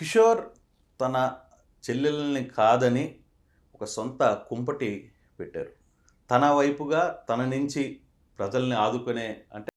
కిషోర్ తన చెల్లెల్ని కాదని ఒక సొంత కుంపటి పెట్టారు. తన వైపుగా తన నుంచి ప్రజల్ని ఆదుకునే అంటే